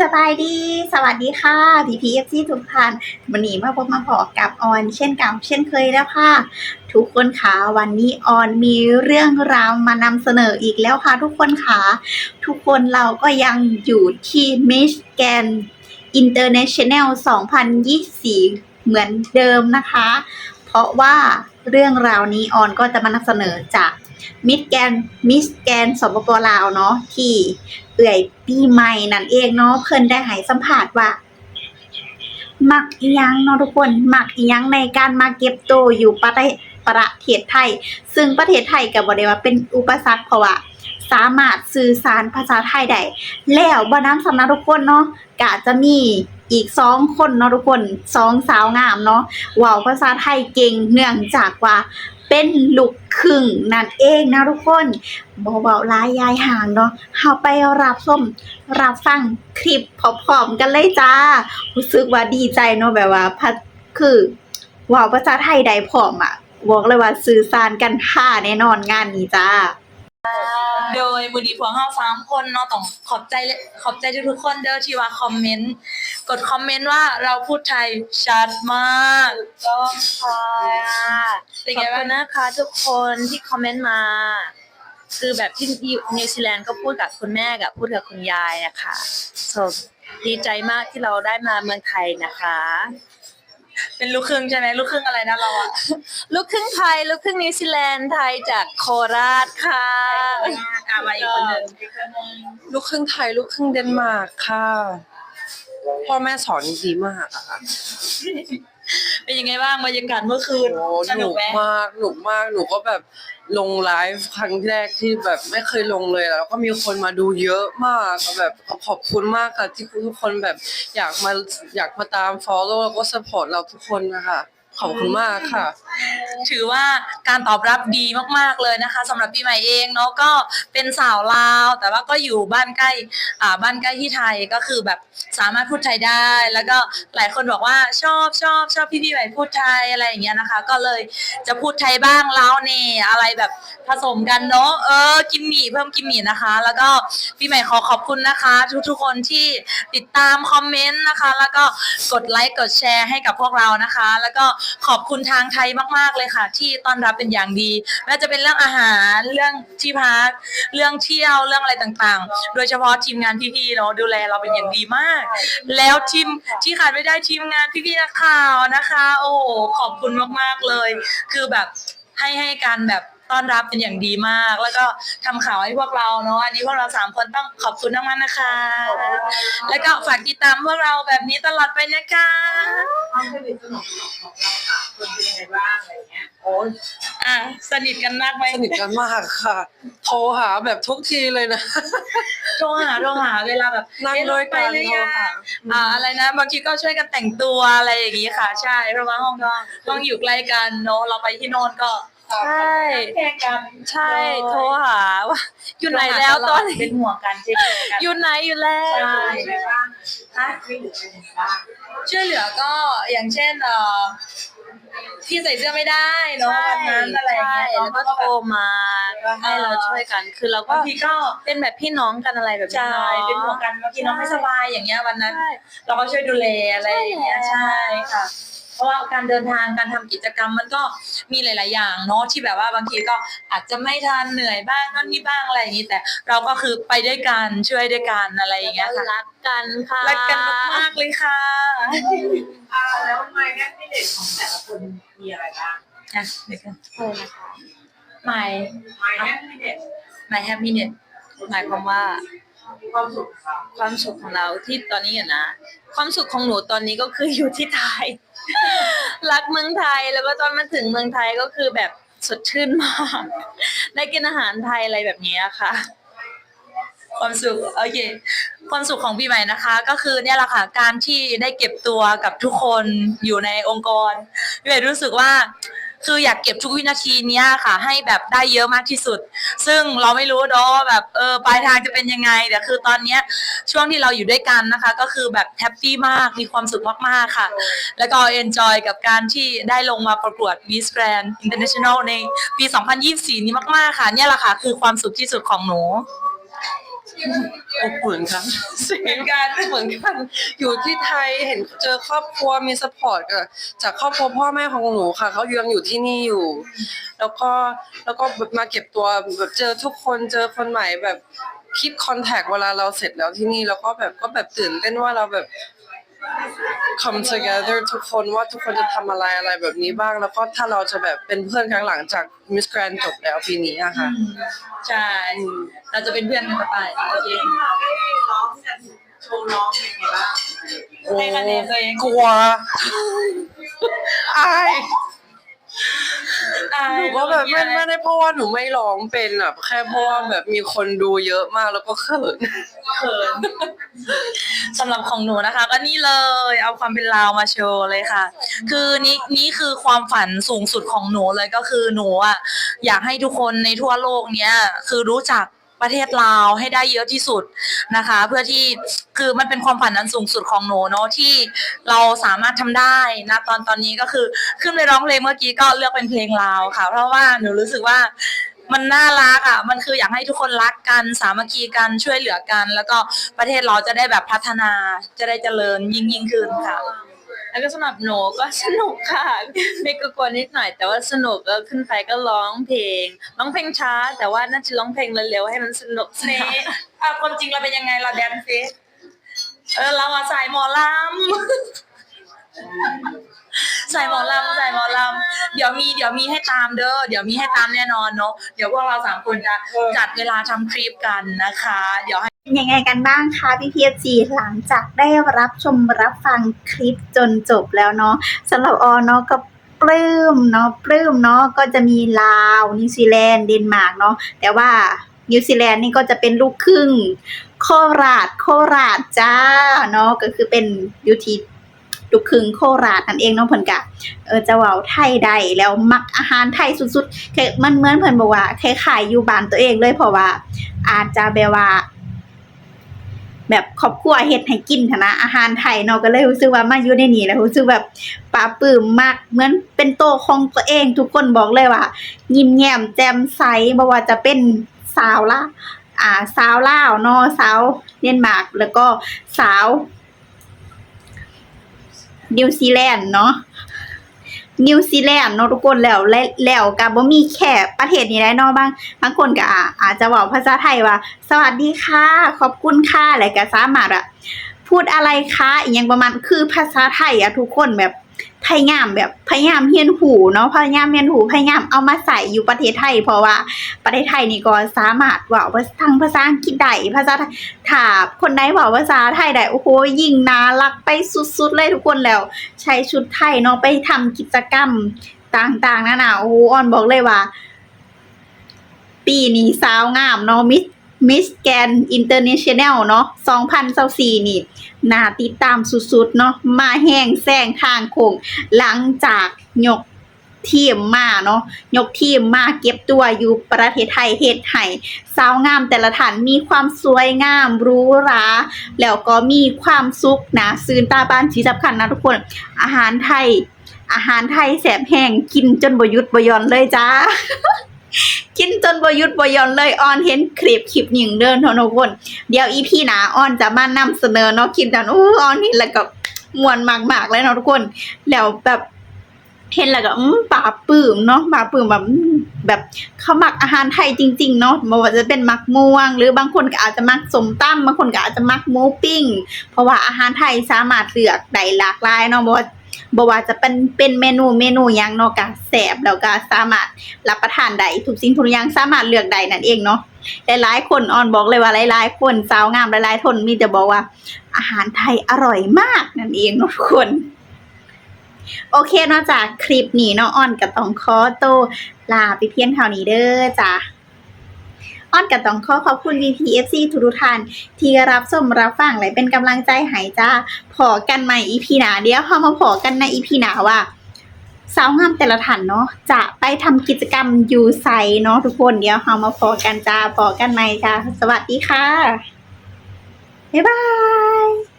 สบายดี สวัสดีค่ะพีพีเอฟซีทุกท่านวันนี้มาพบมาพอกับออน เช่นเก่าเช่นเคยแล้วค่ะ ทุกคนค่ะวันนี้ออนมีเรื่องราวมานำเสนออีกแล้วค่ะ ทุกคนค่ะ ทุกคนเราก็ยังอยู่ที่มิสแกนอินเตอร์เนชั่นแนล2024 เหมือนเดิมนะคะ เพราะว่าเรื่องราวนี้ออนก็จะมานำเสนอจาก มิสแกนมิสแกนสปปลาวเนาะที่เอื่อยปีใหม่นั่นเองเนาะเพิ่นได้ให้สัมภาษณ์ว่ามักอียังเนาะทุกคนมักอียังในการมาเก็บตัวอยู่ประเทศประเทศไทย ซึ่งประเทศไทยก็บ่ได้ว่าเป็นอุปสรรคเพราะว่าสามารถสื่อสารภาษาไทยได้แล้วบ่น้ำสำนักทุกคนเนาะก็จะมีอีกสองคนเนาะทุกคนสองสาวงามเนาะว้าภาษาไทยเก่งเนื่องจากว่า เป็นลูกครึ่งนั่นเองนะทุกคนเบาๆลายยายห่างเนาะเฮาไปรับชมรับฟังคลิปพร้อมๆกันเลยจ้า รู้สึกว่าดีใจเนาะแบบว่าพัดคือว่าภาษาไทยได้พร้อมอะบอกเลยว่าสื่อสารกันท่าแน่นอนงานนี้จ้า โดยมือดีพวกเราสามคนเนาะต้องขอบใจขอบใจทุกๆคนเด้อที่ว่าคอมเมนต์กดคอมเมนต์ว่าเราพูดไทยชัดมากก็ค่ะเป็นขไงอบบ้าคุงณนะคะทุกคนที่คอมเมนต์มา คือแบบที่นิวซีแลนด์ก็พูดกับคุณแม่กับพูดกับคุณยายนะคะสดีใจมากที่เราได้มาเมืองไทยนะคะ เป็นลูกครึ่งใช่ไหมลูกครึ่งอะไรนะเราอะลูกครึ่งไทย ลูกครึ่งนิวซีแลนด์ไทยจากโคราชค่ะอะมาอีกคนหนึ่งลูกครึ่งไทย ลูกครึ่งเดนมาร์กค่ะ พ่อแม่สอนดีมากอะค่ะเป็นยังไงบ้างบรรยากาศเมื่อคืนโอ้สหนุนุกกไหมมากหนุกมากหนูก็แบบ ลงไลฟ์ครั้งแรกที่แบบไม่เคยลงเลยแล้วก็มีคนมาดูเยอะมากแบบขอบคุณมากค่ะที่ทุกคนแบบอยากมาอยากมาตามฟอลโล่แล้วก็สปอร์ตเราทุกคนนะคะขอบคุณมากค่ะ ถือว่า การตอบรับดีมากๆเลยนะคะสำหรับปีใหม่เองเนาะก็เป็นสาวลาว แต่ว่าก็อยู่บ้านใกล้อ่าบ้านใกล้ที่ไทยก็คือแบบสามารถพูดไทยได้ แล้วก็หลายคนบอกว่าชอบชอบชอบพี่พี่ใหม่พูดไทยอะไรอย่างเงี้ยนะคะ ก็เลยจะพูดไทยบ้างล้วนี่อะไรแบบผสมกันเนาะเออกิมมี่เพิ่มกิมมี่นะคะ แล้วก็พี่ใหม่ขอขอบคุณนะคะ ทุกๆคนที่ติดตามคอมเมนต์นะคะ แล้วก็กดไลค์กดแชร์ให้กับพวกเรานะคะ แล้วก็ขอบคุณทางไทยมาก ๆเลยค่ะ ที่ต้อนรับเป็นอย่างดีไม่ว่าจะเป็นเรื่องอาหารเรื่องที่พักเรื่องเที่ยวเรื่องอะไรต่างๆ โดยเฉพาะทีมงานพี่ๆเนาะดูแลเราเป็นอย่างดีมาก แล้วทีมที่ขาดไม่ได้ทีมงานพี่ๆนักข่าวนะคะ โอ้ขอบคุณมากๆเลย คือแบบให้ให้การแบบ ต้อนรับเป็นอย่างดีมาก แล้วก็ทำข่าวให้พวกเราเนาะอันนี้พวกเราสามคนต้องขอบคุณมากๆนะคะ แล้วก็ฝากติดตามพวกเราแบบนี้ตลอดไปนะคะความสนิทสนมของเราสามคนเป็นยังไงบ้างอะไรเงี้ยโอ้ยอะสนิทกันมากไหมสนิทกันมากค่ะ โทรหาแบบทุกทีเลยนะ โทรหาโทรหาเวลาแบบนั่งเอ๊ะด้วยกันไปหรือยังโทรหาอ่าอะไรนะบางทีก็ช่วยกันแต่งตัวอะไรอย่างนี้ค่ะ ใช่เพราะว่าห้องก็ห้องอยู่ใกล้กันเนาะเราไปที่โน่นก็ ใช่แค่กันใช่โทรหาว่าอยู่ไหนแล้วตอนเป็นี้นห่วงกันเช็คกันอยู่ไหนอยู่แล้ว ใช่เป็นยังไงบ้างฮะไม่เหลือเป็นยังไงบ้างช่วยเหลือก็อย่างเช่นเอ่อที่ใส่เสื้อไม่ได้เนาะวันนั้นอะไรอย่างเงี้ยใช่เนาะแล้วก็โทรมาก็ให้เราช่วยกัน คือเราก็บางทีก็เป็นแบบพี่น้องกันอะไรแบบนี้ใช่เนาะเป็นห่วงกันบางทีน้องไม่สบายอย่างเงี้ยวันนั้นใช่เราก็ช่วยดูแลอะไรอย่างเงี้ยใช่ใช่ค่ะ เพราะว่าการเดินทางการทำกิจกรรมมันก็มีหลาย ๆ อย่างเนาะที่แบบว่าบางทีก็อาจจะไม่ทันเหนื่อยบ้างนั่นนี่บ้างอะไรอย่างนี้แต่เราก็คือไปด้วยกันช่วยด้วยกันอะไรอย่างเงี้ยค่ะรักกันค่ะรักกันมากๆเลยค่ะอ่าแล้วไมแง่ที่เด็ดของแต่ละคนมีอะไรบ้างอะเดี๋ยวกันเลยนะคะ my ไมแง่ที่เด็ด my happiness หมายความว่าความสุขของเราความสุขของเราที่ตอนนี้อะนะ ความสุขของหนูตอนนี้ก็คืออยู่ที่ไทย รักเมืองไทยแล้วก็ตอนมาถึงเมืองไทยก็คือแบบสดชื่นมาก ได้กินอาหารไทยอะไรแบบนี้ค่ะ ความสุขโอเค ความสุขของปีใหม่นะคะ ก็คือเนี่ยแหละค่ะการที่ได้เก็บตัวกับทุกคนอยู่ในองค์กรพี่ใหม่รู้สึกว่า คืออยากเก็บทุกวินาทีเนี้ยค่ะ ให้แบบได้เยอะมากที่สุด ซึ่งเราไม่รู้เนาะแบบเออปลายทางจะเป็นยังไงแต่คือตอนเนี้ยช่วงที่เราอยู่ด้วยกันนะคะ ก็คือแบบแฮปปี้มากมีความสุขมากๆค่ะ แล้วก็เอนจอยกับการที่ได้ลงมาประกวด Miss Grand International ในปี 2024 นี้มากๆค่ะเนี่ยแหละค่ะคือความสุขที่สุดของหนู อบอุ่นครับเหมือนกันเหมือนกัน อยู่ที่ไทยเห็นเจอครอบครัวมีสปอร์ตจากครอบครัวพ่อแม่ของหนูค่ะเขายังอยู่ที่นี่อยู่ แล้วก็แล้วก็แบบมาเก็บตัวแบบเจอทุกคนเจอคนใหม่แบบคิดคอนแทคเวลาเราเสร็จแล้วที่นี่แล้วก็แบบก็แบบตื่นเต้นว่าเราแบบ come together ทุกคนว่าทุกคนจะทำอะไรอะไรแบบนี้บ้าง แล้วก็ถ้าเราจะแบบเป็นเพื่อนครั้งหลังจาก Miss Grand จบแล้วปีนี้อะค่ะ ใช่เราจะเป็นเพื่อนกันต่อไปโอเคเราได้ร้องกันโชว์ร้องเป็นไงบ้างให้คะแนนตัวเองกลัวอายอ่าหนูก็แบบไม่ไม่ได้เพราะว่าหนูไม่ร้องเป็นอะแค่เพราะว่าแบบมีคนดูเยอะมากแล้วก็เขิน เขินสำหรับของหนูนะคะ ก็นี่เลยเอาความเป็นลาวมาโชว์เลยค่ะ คือนี่นี่คือความฝันสูงสุดของหนูเลยก็คือหนูอะอยากให้ทุกคนในทั่วโลกเนี้ยคือรู้จักประเทศลาวให้ได้เยอะที่สุดนะคะ เพื่อที่คือมันเป็นความฝันอันสูงสุดของหนูเนาะที่เราสามารถทำได้นะตอนตอนนี้ก็คือขึ้นไปร้องเพลงเมื่อกี้ก็เลือกเป็นเพลงลาวค่ะ เพราะว่าหนูรู้สึกว่า มันน่ารักอะ มันคืออยากให้ทุกคนรักกันสามัคคีกันช่วยเหลือกัน แล้วก็ประเทศเราจะได้แบบพัฒนาจะได้เจริญยิ่งยิ่งขึ้นค่ะ แล้วก็สำหรับหนูก็สนุกค่ะไม่กลัวๆนิดหน่อย แต่ว่าสนุกแล้วขึ้นไปก็ร้องเพลงร้องเพลงช้า แต่ว่าน่าจะร้องเพลงเร็วๆให้มันสนุกสเน่นาน อะความจริงเราเป็นยังไงเราแดนซ์ซิเออเราอะสายหมอลำ สายหมอลำสายหมอลำเดี๋ยวมีเดี๋ยวมีให้ตามเด้อเดี๋ยวมีให้ตามแน่นอนเนาะเดี๋ยวพวกเราสามคนจะจัดเวลาทำคลิปกันนะคะ เดี๋ยวให้เป็นยังไงกันบ้างคะพี่พีเอจีหลังจากได้รับชมรับฟังคลิปจนจบแล้วเนาะสำหรับออเนาะก็ปลื้มเนาะปลื้มเนาะก็จะมีลาวนิวซีแลนด์เดนมาร์กเนาะแต่ว่านิวซีแลนด์นี่ก็จะเป็นลูกครึ่งโคราชโคราชจ้าเนาะก็คือเป็นอยู่ที่ ลูกครึ่งโคราชนั่นเองเนาะเพิ่นกะเออจะเว้าไทยได้แล้วมักอาหารไทยสุดๆคือมันเหมือนเพิ่นบอกว่าคล้ายๆอยู่บ้านตัวเองเลยเพราะว่า อาจจะแบบว่า แบบครอบครัวเฮ็ดให้กินนะอาหารไทยเนาะก็เลยรู้สึกว่ามาอยู่ในนี้แล้วรู้สึกแบบปลาปลื้มมากเหมือนเป็นโตะของตัวเอง ทุกคนบอกเลยว่า ยิ้มแย้มแจ่มใสบ่ว่าจะเป็นสาวละอ่าสาวลาวเนาะสาวเดนมาร์กแล้วก็สาว นิวซีแลนด์เนาะนิวซีแลนด์เนาะทุกคนแล้วและแล้วกับ่มีแค่ประเทศนี้ได้เนาะบางบางคนก็อาอาจจะบอกภาษาไทยว่า สวัสดีค่ะ ขอบคุณค่ะอะไรก็สามารถอะพูดอะไรคะอย่างประมาณคือภาษาไทยอะทุกคนแบบ พยายามแบบพยายามเรียนหูเนาะพยายามเรียนหูพยายามเอามาใส่อยู่ประเทศไทย เพราะว่าประเทศไทยนี่ก็สามารถว่าทางภาษาอังกฤษได้ภาษาถ้าคนใดเว่าภาษาไทยได้โอ้โหยิ่งน่ารักไปสุดๆเลยทุกคนแล้ว ใช้ชุดไทยเนาะไปทำกิจกรรมต่างๆนานาโอ้โหออนบอกเลยว่า ปีนี้สาวงามเนาะมิ มิสแกนอินเตอร์เนชั่นแนลเนาะ2024นี่น่าติดตามสุดๆเนาะมาแห้งแซงทางโค้งหลังจากยกทีมมาเนาะยกทีมมาเก็บตัวอยู่ประเทศไทยเฮ็ดให้สาวงามแต่ละท่านมีความสวยงามรูหราแล้วก็มีความสุขนะซื่นตาบานที่สำคัญนะทุกคน อาหารไทย อาหารไทยแสบแห้งกินจนบยุดบยอนเลยจ้า กินจนบยุดบยอนเลยออนเห็นคลิปคลิปหนึ่งเดินทนทุกคน เดี๋ยวอีพีหนาออนจะมานำเสนอเนาะคลิปนั้นอู้ออนเห็นแล้วก็มวนมากๆเลยเนาะทุกคน แล้วแบบเห็นแล้วก็ปลาปื้มเนาะปาปื้มแบบแบบเขามักอาหารไทยจริง ๆ เนาะบ่ว่าจะเป็นมักม่วง หรือบางคนก็อาจจะมักสมตั้มบางคนก็อาจจะมักหมูปิ้ง เพราะว่าอาหารไทยสามารถเลือกได้หลากหลายเนาะบ่ บว่าจะเป็นเป็นเมนูเมนูหยังเนาะก็แซ่บแล้วก็สามารถรับประทานได้ทุกสิ่งทุกอย่างสามารถเลือกได้นั่นเองเนาะหลายๆคนออนบอกเลยว่าหลายๆคนสาวงามหลายๆคนมีแต่บอกว่า อาหารไทยอร่อยมากนั่นเองเนาะทุกคน โอเคนอกจากคลิปนี้เนาะออนก็ต้องขอโตลาไปเพียงเท่านี้เด้อจ้ะ ออนก็ต้องขอขอบคุณ VPFC ทุกๆท่านที่รับชมรับฟังและเป็นกำลังใจให้จ้าพอกันใหม่อีพีหนาเดี๋ยวพอมาพอกันในอีพีหนาว่าสาวงามแต่ละท่านเนาะจะไปทำกิจกรรมอยู่ไซเนาะทุกคนเดี๋ยวเรามาพอกันจ้าพอกันใหม่จ้าสวัสดีค่ะ บ๊ายบาย